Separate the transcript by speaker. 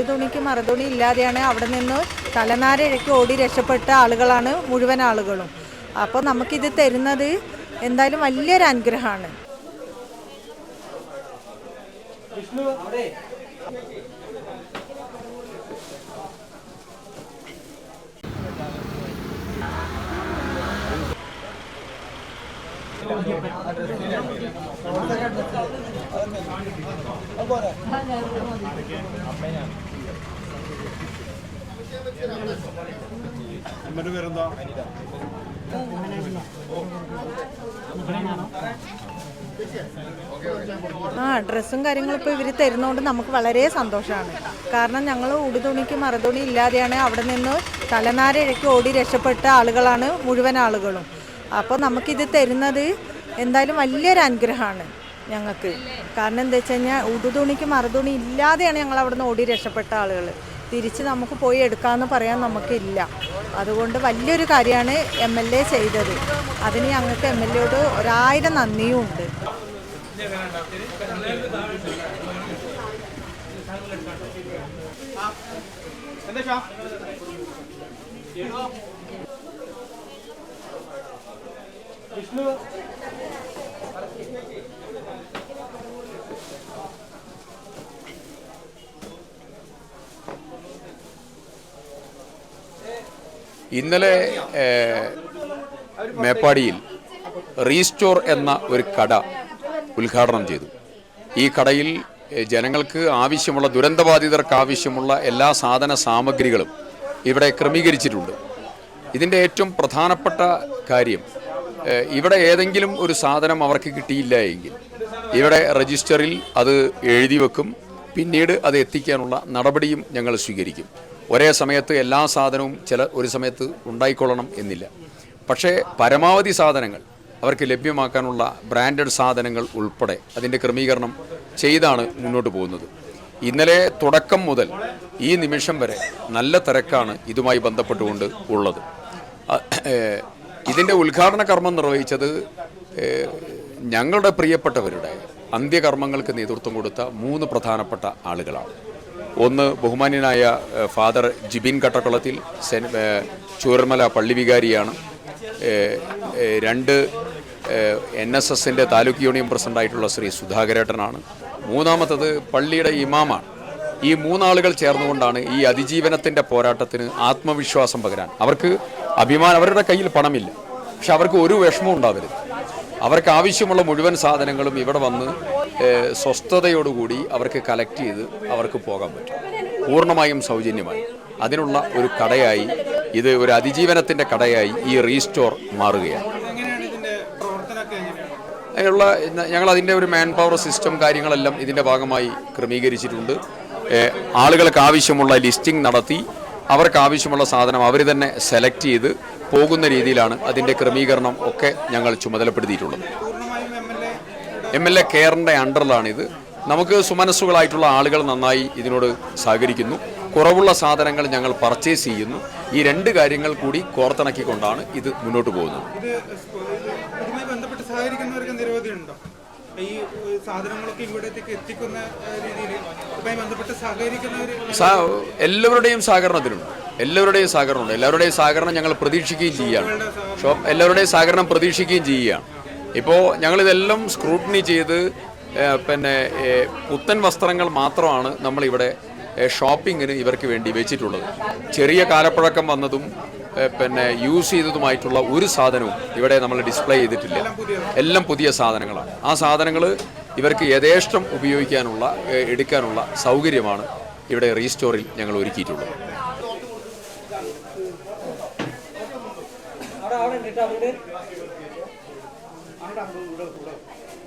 Speaker 1: ഉടുതുണിക്ക് മറുതുണി ഇല്ലാതെയാണ് അവിടെ നിന്ന് തലനാരിഴയ്ക്ക് ഓടി രക്ഷപ്പെട്ട ആളുകളാണ് മുഴുവൻ ആളുകളും. അപ്പോൾ നമുക്കിത് തരുന്നത് എന്തായാലും വലിയൊരു അനുഗ്രഹമാണ്.
Speaker 2: അമ്മയുടെ പേരെന്താ?
Speaker 1: ആ ഡ്രസ്സും കാര്യങ്ങളും ഇപ്പോൾ ഇവർ തരുന്നതുകൊണ്ട് നമുക്ക് വളരെ സന്തോഷമാണ് കാരണം ഞങ്ങൾ ഉടുതുണിക്ക് മറുതുണി ഇല്ലാതെയാണ് അവിടെ നിന്ന് തലനാരഴയ്ക്ക് ഓടി രക്ഷപ്പെട്ട ആളുകളാണ് മുഴുവൻ ആളുകളും. അപ്പോൾ നമുക്കിത് തരുന്നത് എന്തായാലും വലിയൊരു അനുഗ്രഹമാണ് ഞങ്ങൾക്ക്. കാരണം എന്താ വെച്ച് കഴിഞ്ഞാൽ ഉടുതുണിക്ക് മറുതുണി ഇല്ലാതെയാണ് ഞങ്ങൾ അവിടെ നിന്ന് ഓടി രക്ഷപ്പെട്ട ആളുകൾ തിരിച്ച് നമുക്ക് പോയി എടുക്കാമെന്ന് പറയാൻ നമുക്കില്ല. അതുകൊണ്ട് വലിയൊരു കാര്യമാണ് എം എൽ എ ചെയ്തത്. അതിന് ഞങ്ങൾക്ക് എം എൽ എയോട് ഒരായിരം നന്ദിയും ഉണ്ട്.
Speaker 2: വിഷ്ണു.
Speaker 3: ഇന്നലെ മേപ്പാടിയിൽ റീസ്റ്റോർ എന്ന ഒരു കട ഉദ്ഘാടനം ചെയ്തു. ഈ കടയിൽ ജനങ്ങൾക്ക് ആവശ്യമുള്ള ദുരന്തബാധിതർക്ക് ആവശ്യമുള്ള എല്ലാ സാധന സാമഗ്രികളും ഇവിടെ ക്രമീകരിച്ചിട്ടുണ്ട്. ഇതിന്റെ ഏറ്റവും പ്രധാനപ്പെട്ട കാര്യം ഇവിടെ ഏതെങ്കിലും ഒരു സാധനം അവർക്ക് കിട്ടിയില്ല എങ്കിൽ ഇവിടെ രജിസ്റ്ററിൽ അത് എഴുതി വെക്കും പിന്നീട് അത് എത്തിക്കാനുള്ള നടപടിയും ഞങ്ങൾ സ്വീകരിക്കും. ഒരേ സമയത്ത് എല്ലാ സാധനവും ചില ഒരു സമയത്ത് ഉണ്ടായിക്കൊള്ളണം എന്നില്ല. പക്ഷേ പരമാവധി സാധനങ്ങൾ അവർക്ക് ലഭ്യമാക്കാനുള്ള ബ്രാൻഡഡ് സാധനങ്ങൾ ഉൾപ്പെടെ അതിന്റെ ക്രമീകരണം ചെയ്താണ് മുന്നോട്ട് പോകുന്നത്. ഇന്നലെ തുടക്കം മുതൽ ഈ നിമിഷം വരെ നല്ല തിരക്കാണ് ഇതുമായി ബന്ധപ്പെട്ടുകൊണ്ട് ഉള്ളത്. ഇതിന്റെ ഉദ്ഘാടന കർമ്മം നിർവഹിച്ചത് ഞങ്ങളുടെ പ്രിയപ്പെട്ടവരുടെ അന്ത്യകർമ്മങ്ങൾക്ക് നേതൃത്വം കൊടുത്ത മൂന്ന് പ്രധാനപ്പെട്ട ആളുകളാണ്. ഒന്ന് ബഹുമാന്യനായ ഫാദർ ജിബിൻ കട്ടക്കുളത്തിൽ ചൂരമല പള്ളി വികാരിയാണ്. രണ്ട് എൻ എസ് എസിന്റെ താലൂക്ക് യൂണിയൻ പ്രസിഡന്റായിട്ടുള്ള ശ്രീ സുധാകരേട്ടനാണ്. മൂന്നാമത്തത് പള്ളിയുടെ ഇമാമാണ്. ഈ മൂന്നാളുകൾ ചേർന്നുകൊണ്ടാണ് ഈ അതിജീവനത്തിന്റെ പോരാട്ടത്തിന് ആത്മവിശ്വാസം പകരാൻ. അവർക്ക് അഭിമാനം അവരുടെ കയ്യിൽ പണമില്ല. പക്ഷെ അവർക്ക് ഒരു വിഷമം ഉണ്ടാവരുത്. അവർക്ക് ആവശ്യമുള്ള മുഴുവൻ സാധനങ്ങളും ഇവിടെ വന്ന് സ്വസ്ഥതയോടുകൂടി അവർക്ക് കലക്ട് ചെയ്ത് അവർക്ക് പോകാൻ പറ്റും. പൂർണമായും സൗജന്യമായി. അതിനുള്ള ഒരു കടയായി ഇത് ഒരു അതിജീവനത്തിന്റെ കടയായി ഈ റീസ്റ്റോർ മാറുകയാണ്. അതിനുള്ള ഞങ്ങൾ അതിന്റെ ഒരു മാൻ പവർ സിസ്റ്റം കാര്യങ്ങളെല്ലാം ഇതിന്റെ ഭാഗമായി ക്രമീകരിച്ചിട്ടുണ്ട്. ആളുകൾക്ക് ആവശ്യമുള്ള ലിസ്റ്റിംഗ് നടത്തി അവർക്ക് ആവശ്യമുള്ള സാധനം അവർ തന്നെ സെലക്ട് ചെയ്ത് പോകുന്ന രീതിയിലാണ് അതിന്റെ ക്രമീകരണം ഒക്കെ ഞങ്ങൾ ചുമതലപ്പെടുത്തിയിട്ടുള്ളത്.
Speaker 2: എം എൽ എ
Speaker 3: കെയറിന്റെ അണ്ടറിലാണിത്. നമുക്ക് സുമനസ്സുകളായിട്ടുള്ള ആളുകൾ നന്നായി ഇതിനോട് സഹകരിക്കുന്നു. കുറവുള്ള സാധനങ്ങൾ ഞങ്ങൾ പർച്ചേസ് ചെയ്യുന്നു. ഈ രണ്ട് കാര്യങ്ങൾ കൂടി കോർത്തിണക്കിക്കൊണ്ടാണ് ഇത് മുന്നോട്ട് പോകുന്നത്. എല്ലാവരുടെയും സഹകരണത്തിനുണ്ട് എല്ലാവരുടെയും സഹകരണമുണ്ട് എല്ലാവരുടെയും സഹകരണം ഞങ്ങൾ പ്രതീക്ഷിക്കുകയും ചെയ്യുകയാണ് ഷോപ്പ് എല്ലാവരുടെയും സഹകരണം പ്രതീക്ഷിക്കുകയും ചെയ്യുകയാണ് ഇപ്പോൾ ഞങ്ങളിതെല്ലാം സ്ക്രൂട്ടിനി ചെയ്ത് പിന്നെ പുത്തൻ വസ്ത്രങ്ങൾ മാത്രമാണ് നമ്മളിവിടെ ഷോപ്പിങ്ങിന് ഇവർക്ക് വേണ്ടി വെച്ചിട്ടുള്ളത്. ചെറിയ കാലപ്പഴക്കം വന്നതും പിന്നെ യൂസ് ചെയ്തതുമായിട്ടുള്ള ഒരു സാധനവും ഇവിടെ നമ്മൾ ഡിസ്പ്ലേ ചെയ്തിട്ടില്ല. എല്ലാം പുതിയ സാധനങ്ങളാണ്. ആ സാധനങ്ങൾ ഇവർക്ക് യഥേഷ്ടം ഉപയോഗിക്കാനുള്ള എടുക്കാനുള്ള സൗകര്യമാണ് ഇവിടെ റീസ്റ്റോറിൽ ഞങ്ങൾ ഒരുക്കിയിട്ടുള്ളത്. അവിടെ അവിടെ ഉണ്ട് കേട്ടോ അവിടെ. അവിടെ